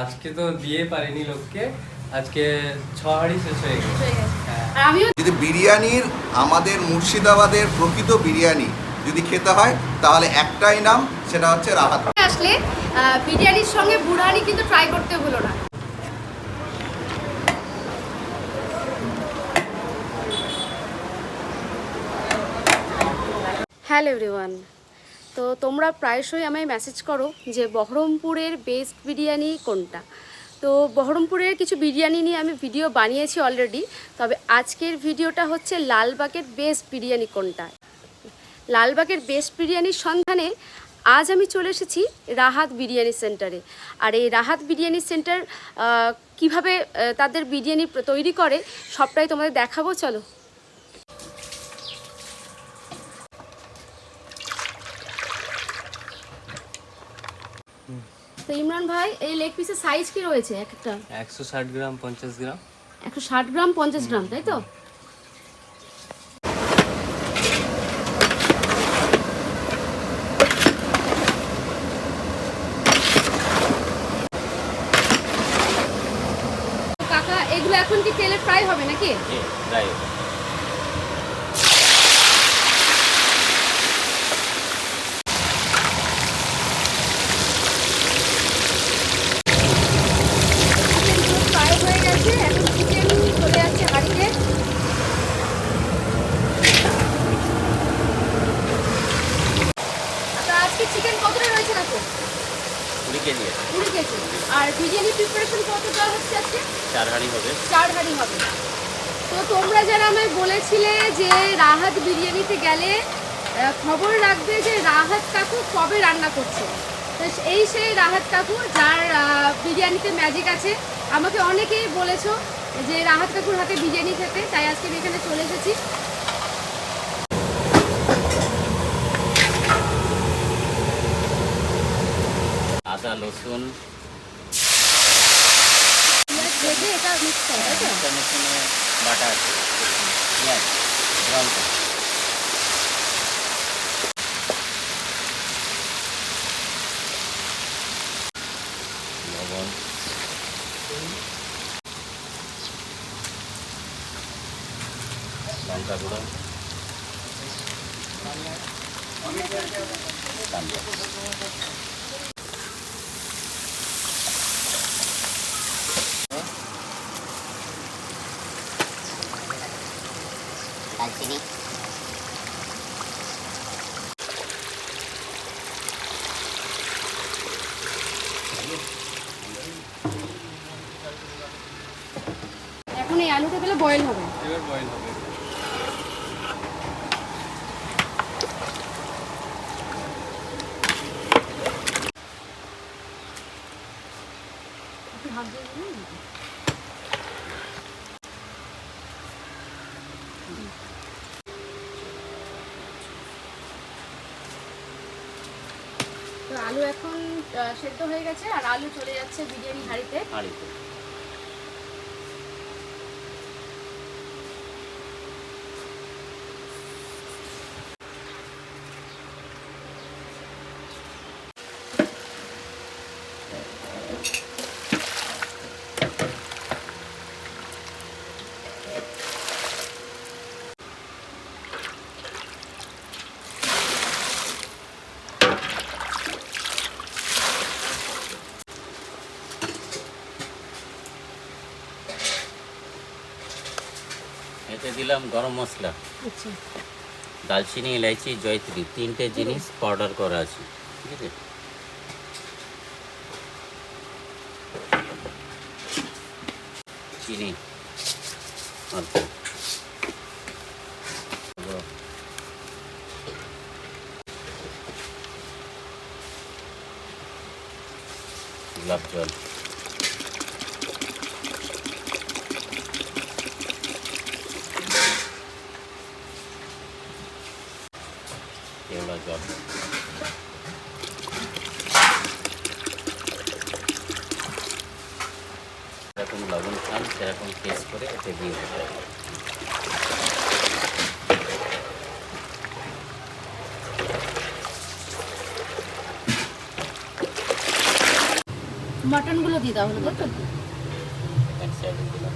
আজকে তো দিয়ে পারিনি লোককে আজকে ছ হাড়ি শেষ হয়ে গেছে। হয়ে আমিও যদি বিরিয়ানির আমাদের মুর্শিদাবাদের প্রকৃত বিরিয়ানি যদি খেতে হয় তাহলে একটাই নাম সেটা হচ্ছে রাহাত আসলে বিরিয়ানির সঙ্গে বুড়ানি কিন্তু ট্রাই করতে হলো না। Hello everyone. তো তোমরা প্রায়শই আমায় মেসেজ করো যে বহরমপুরের বেস্ট বিরিয়ানি কোনটা। তো বহরমপুরের কিছু বিরিয়ানি নিয়ে আমি ভিডিও বানিয়েছি অলরেডি তবে আজকের ভিডিওটা হচ্ছে লালবাগের বেস্ট বিরিয়ানি কোনটা। লালবাগের বেস্ট বিরিয়ানির সন্ধানে আজ আমি চলে এসেছি রাহাত বিরিয়ানি সেন্টারে আর এই রাহাত বিরিয়ানি সেন্টার কীভাবে তাদের বিরিয়ানি তৈরি করে, সবটাই তোমাদের দেখাবো, চলো। তো ইমরান ভাই এই লেগ পিসের সাইজ কি রয়েছে? একটা? একশো ষাট গ্রাম পঞ্চাশ গ্রাম। একশো ষাট গ্রাম পঞ্চাশ গ্রাম তাই তো? কাকা এগুলো এখন কি তেলে ফ্রাই হবে নাকি? চিকেনগুলো ফ্রাই হয়ে গেছে এখন চিকেন চলে যাচ্ছে হাঁড়িতে তো আজকে চিকেন কতটা রয়েছে না তো কুড়ি কেজি আছে কুড়ি কেজি আর বিরিয়ানি প্রিপারেশন কতটা হচ্ছে আজকে চার হাঁড়ি হবে চার হাঁড়ি হবে তো তোমরা যারা আমায় বলেছিলে যে রাহাত বিরিয়ানিতে গেলে খবর রাখবে যে রাহাত কাকু কবে রান্না করছে। তো এই সেই রাহাত কাকু যার বিরিয়ানিতে ম্যাজিক আছে। আমাকে অনেকেই বলেছ যে রাহাত কাকুর হাতে বিরিয়ানি খেতে তাই আজকে আমি এখানে চলে এসেছি। আদা রসুন। এটা মিক্স করে বাটা আছে। পেঁয়াজ দারচিনি এখন এই আলুটা পেলে বয়েল হবে। এবার বয়েল হবে। একটু হাত দিয়ে দিবেন না? তো আলু এখন সেদ্ধ হয়ে গেছে আর আলু চলে যাচ্ছে বিরিয়ানি হাঁড়িতে। হাঁড়িতে। এতে দিলাম গরম মশলা। আচ্ছা। দালচিনি এলাইচি জয়ত্রী তিনটে জিনিস পাউডার করা আছে ঠিক আছে? চিনি। অল্প গোলাপ জল। কেওড়া জল যেরকম লবণ খান সেরকম টেস্ট করে এতে দিয়ে দিতে হবে। মাটনগুলো দিয়ে দেওয়া হলো তো এক সাইডে দিলাম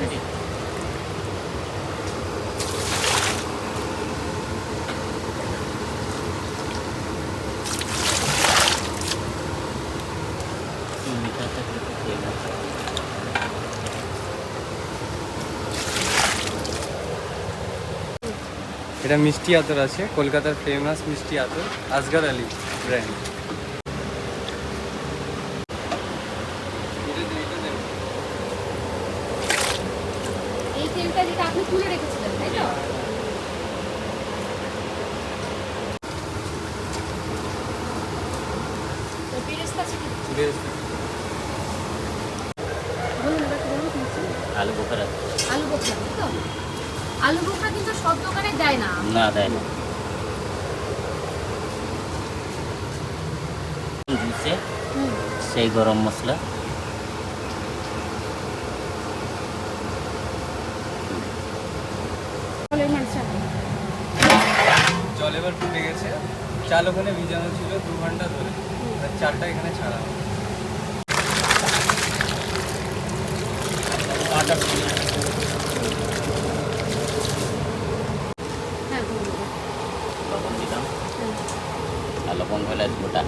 Ready? একটু মিঠা থাকলে তো দিয়ে দাও। এটা মিষ্টি আতর আছে, কলকাতার ফেমাস মিষ্টি আতর, আজগার আলী ব্র্যান্ড এই তেলটা যেটা আপনি রেখেছিলেন, তাই তো তো বেরেস্তা আছে কি বলুন এবার কি বলুন শুনছি। আলু বোখারা আলু বোখরা তাই তো আলু বোখরা কিন্তু সব দোকানে দেয় না দেয় না। সেই গরম মশলা। জল এবার ফুটে গেছে। চাল ওখানে ভিজানো ছিল দু ঘণ্টা ধরে। আর চালটা এখানে ছাড়া হবে। হ্যাঁ বলুন লবণ দিলাম হুম। আর গোটা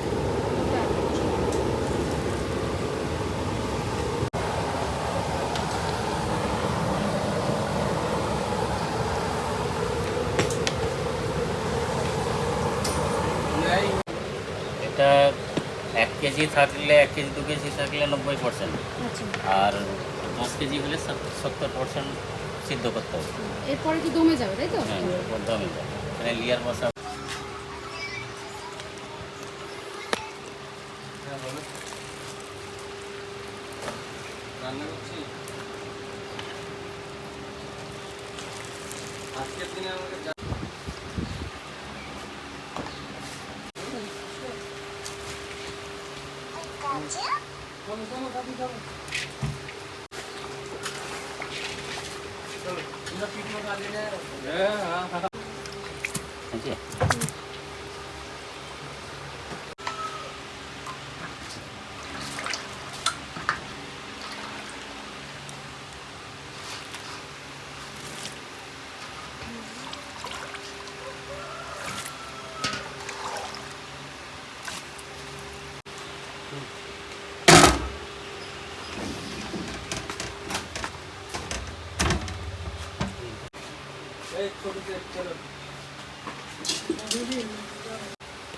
এটা এক কেজি থাকলে এক কেজি দু কেজি থাকলে নব্বই পার্সেন্ট আচ্ছা। আর পাঁচ কেজি হলে সত্তর পার্সেন্ট সিদ্ধ করতে হবে। এরপরে কি দমে যাবে তাই তো? হ্যাঁ একদমই মানে লেয়ার বসা হ্যাঁ, বলো। রান্না করছি আজকের দিনে আমাকে যা- চলো, চলো, কাকু, চলো। চলো, তোমরা পিঠ মতো আগে নিয়ে আসো। হ্যাঁ, হ্যাঁ,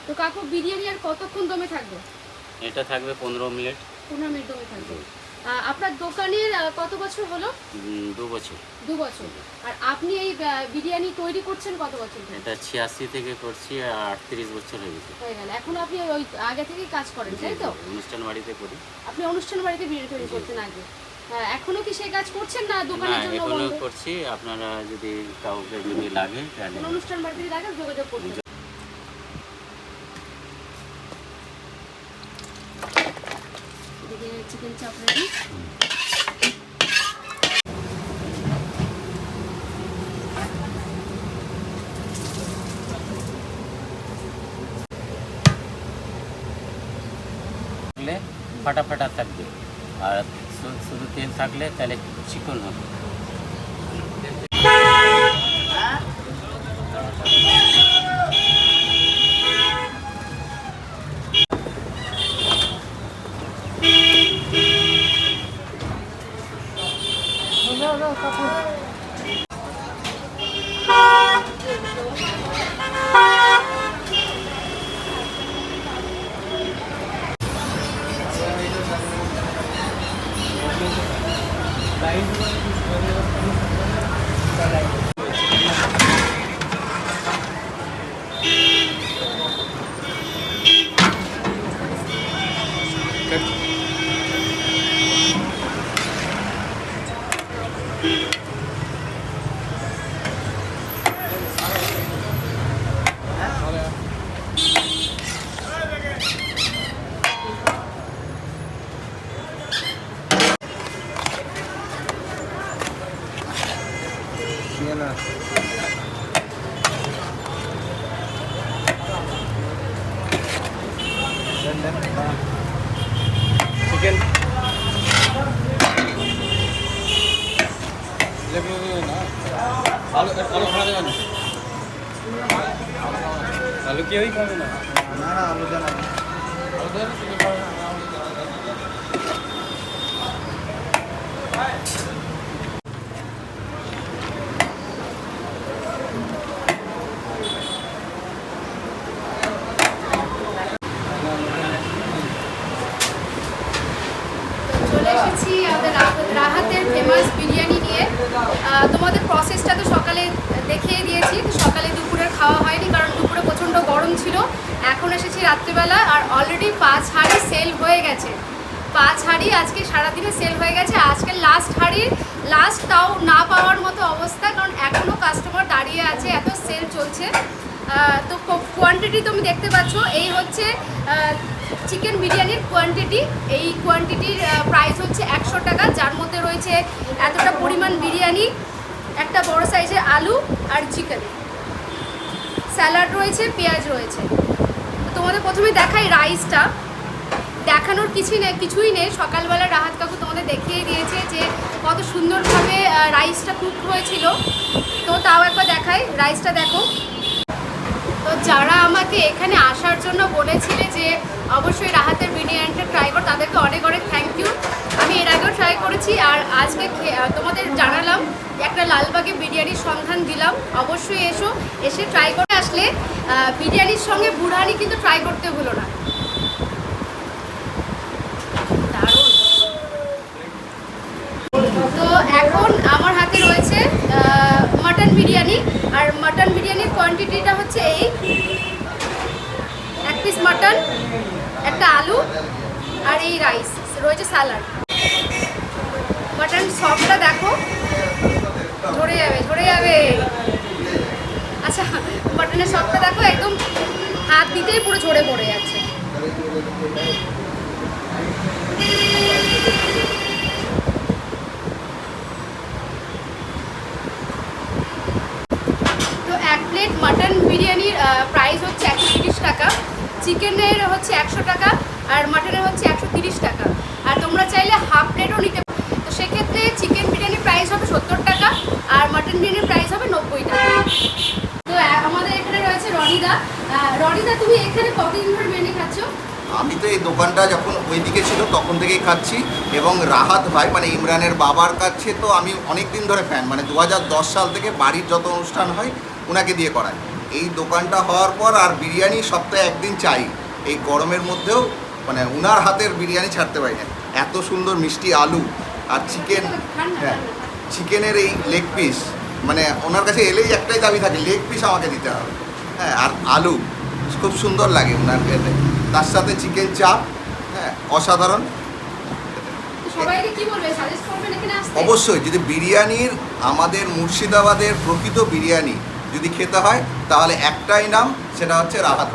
তো কাকু বিরিয়ানি আর কতক্ষণ দমে থাকবে? এটা থাকবে পনেরো মিনিট। পনেরো মিনিট দমে থাকবে। আপনার দোকানের কত বছর হলো? দু বছর। দু বছর। আর আপনি এই বিরিয়ানি তৈরি করছেন কত বছর এটা ছিয়াশি থেকে করছি আর আটত্রিশ বছর হয়ে গেছে। হয়ে গেল। এখন আপনি ওই আগে থেকেই কাজ করেন তাই তো? অনুষ্ঠান বাড়িতে করি। আপনি অনুষ্ঠান বাড়িতে বিরিয়ানি তৈরি করতেন আগে? এখনও কি সেই কাজ করছেন না দোকানের জন্য এখনও বন্ধ? করছি। আপনারা যদি কাউকে যদি লাগে তাহলে অনুষ্ঠান বাড়িতে লাগে যোগাযোগ এদিকে চিকেন চাপ রেডি ফাটা ফাটা থাকবে। আর শুধু তেল থাকলে তাহলে চিকন হবে। Thank you. না না আলু জানা চলে এসেছি আমাদের রাহাত- রাহাতের ফেমাস বিরিয়ানি নিয়ে আহ, তোমাদের প্রসেসটা তো সকালে দেখিয়ে দিয়েছি তো সকালে দুপুরের খাওয়া হয়নি কারণ দুপুরে প্রচণ্ড গরম ছিল এখন এসেছি রাত্রিবেলা আর অলরেডি পাঁচ হাঁড়ি সেল হয়ে গেছে। পাঁচ হাঁড়ি আজকে সারাদিনে সেল হয়ে গেছে। আজকে লাস্ট হাঁড়ি লাস্ট তাও না পাওয়ার মতো অবস্থা, কারণ এখনও কাস্টমার দাঁড়িয়ে আছে, এত সেল চলছে। তো কোয়ান্টিটি তুমি দেখতে পাচ্ছ, এই হচ্ছে চিকেন বিরিয়ানির কোয়ান্টিটি এই কোয়ান্টিটির প্রাইস হচ্ছে একশো টাকা, যার মধ্যে রয়েছে এতটা পরিমাণ বিরিয়ানি, একটা বড় সাইজের আলু আর চিকেন স্যালাড রয়েছে, পেঁয়াজ রয়েছে। তোমাদের প্রথমে দেখাই রাইসটা দেখানোর কিছুই নেই কিছুই নেই। সকালবেলা রাহাত কাকু তোমাদের দেখিয়ে দিয়েছে যে কত সুন্দরভাবে রাইসটা কুক হয়েছিল। তো তাও একবার দেখাই। রাইসটা দেখো। তো যারা আমাকে এখানে আসার জন্য বলেছিলে যে অবশ্যই রাহাতের বিরিয়ানিটা ট্রাই করো, তাদেরকে অনেক অনেক থ্যাংক ইউ আমি এর আগেও ট্রাই করেছি আর আজকে তোমাদের জানালাম একটা লালবাগে বিরিয়ানির সন্ধান দিলাম। অবশ্যই এসো, এসে ট্রাই করে আসলে বিরিয়ানির সঙ্গে বুড়হানি কিন্তু ট্রাই করতে হলো না। তো এখন আমার হাতে রয়েছে মাটন বিরিয়ানি। আর মাটন বিরিয়ানির কোয়ান্টিটিটা হচ্ছে এই, এক পিস মাটন একটা আলু, আর এই রাইস রয়েছে স্যালাড মাটন সবটা দেখো। ঝরে যাবে ঝরে যাবে। আচ্ছা মাটনের সবটা দেখো, একদম হাত দিতেই পুরো ঝরে পড়ে যাচ্ছে। তো এক প্লেট মাটন বিরিয়ানির প্রাইস হচ্ছে একশো টাকা। চিকেনের হচ্ছে একশো টাকা, আর মাটনের হচ্ছে একশো টাকা। আর তোমরা চাইলে হাফ প্লেটও নিতে পারো তো সেক্ষেত্রে চিকেন বিরিয়ানির প্রাইস হবে সত্তর টাকা আর মাটন বিরিয়ানির প্রাইস হবে নব্বই টাকা তো আহ, আমাদের এখানে রয়েছে রনিদা আহ, রনিদা তুমি এখানে কতদিন ধরে বিরিয়ানি খাচ্ছ আমি তো এই দোকানটা যখন ওইদিকে ছিল তখন থেকেই খাচ্ছি এবং রাহাত ভাই মানে ইমরানের বাবার কাছে তো আমি অনেক দিন ধরে ফ্যান মানে দু হাজার দশ সাল থেকে বাড়ির যত অনুষ্ঠান হয় ওনাকে দিয়ে করায় এই দোকানটা হওয়ার পর আর বিরিয়ানি সপ্তাহে একদিন চাই। এই গরমের মধ্যেও মানে উনার হাতের বিরিয়ানি ছাড়তে পারি না। এত সুন্দর মিষ্টি আলু আর চিকেন হ্যাঁ চিকেনের এই লেগ পিস মানে ওনার কাছে এলেই একটাই দাবি থাকে লেগ পিস আমাকে দিতে হবে। হ্যাঁ আর আলু, খুব সুন্দর লাগে ওনার খেতে। তার সাথে চিকেন চাপ হ্যাঁ অসাধারণ। অবশ্যই যদি বিরিয়ানির আমাদের মুর্শিদাবাদের প্রকৃত বিরিয়ানি যদি খেতে হয় তাহলে একটাই নাম সেটা হচ্ছে রাহাত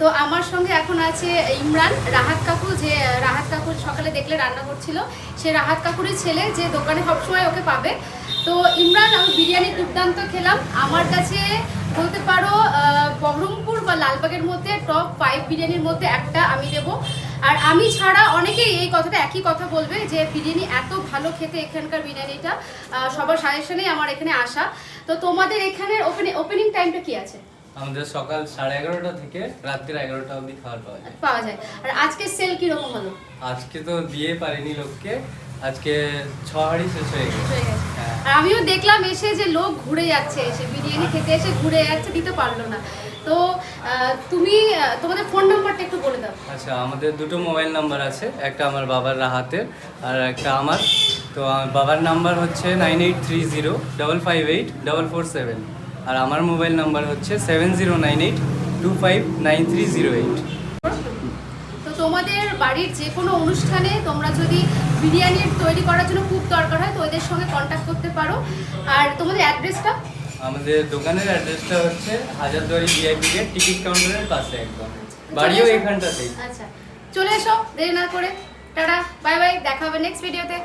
তো আমার সঙ্গে এখন আছে ইমরান রাহাত কাকু যে রাহাত কাকু সকালে দেখলে রান্না করছিল। সে রাহাত কাকুরই ছেলে যে দোকানে সবসময় ওকে পাবে। তো ইমরান আমি বিরিয়ানি দুর্দান্ত খেলাম। আমার কাছে বলতে পারো বহরমপুর বা লালবাগের মধ্যে টপ ফাইভ বিরিয়ানির মধ্যে একটা আমি দেব আর আমি ছাড়া অনেকেই এই কথাটা একই কথা বলবে যে বিরিয়ানি এত ভালো খেতে এখানকার বিরিয়ানিটা সবার সাজেশনেই আমার এখানে আসা। তো তোমাদের এখানে ওপেনিং ওপেনিং টাইমটা কি আছে? আমাদের সকাল সাড়ে এগারোটা থেকে রাত্রির এগারোটা অবধি খাবার পাওয়া যায়। পাওয়া যায়। আর আজকে সেল কীরকম হলো? আজকে তো দিয়ে পারিনি লোককে। আজকে ছ হাড়ি শেষ হয়ে গেছে। গেছে। হ্যাঁ। আর আমিও দেখলাম এসে যে লোক ঘুরে যাচ্ছে এসে বিরিয়ানি খেতে এসে ঘুরে যাচ্ছে দিতে পারল না। তো তুমি তোমাদের ফোন নাম্বারটা একটু বলে দাও। আচ্ছা আমাদের দুটো মোবাইল নাম্বার আছে একটা আমার বাবার রাহাতের আর একটা আমার। তো আমার বাবার নাম্বার হচ্ছে nine eight three zero double five eight double four seven আর আমার মোবাইল নাম্বার হচ্ছে seven zero nine eight two five nine three zero eight তোমাদের বাড়ির যে কোনো অনুষ্ঠানে তোমরা যদি বিরিয়ানি তৈরি করার জন্য খুব দরকার হয় তো ওদের সঙ্গে কন্ট্যাক্ট করতে পারো। আর তোমাদের অ্যাড্রেসটা আমাদের দোকানের অ্যাড্রেসটা হচ্ছে হাজারদুয়ারি ভিআইপি গেট টিকিট কাউন্টারের পাশে একদম। বাড়িও এখানটাতেই আচ্ছা। চলে এসো দেরি না করে। টাটা বাই বাই দেখা হবে নেক্সট ভিডিওতে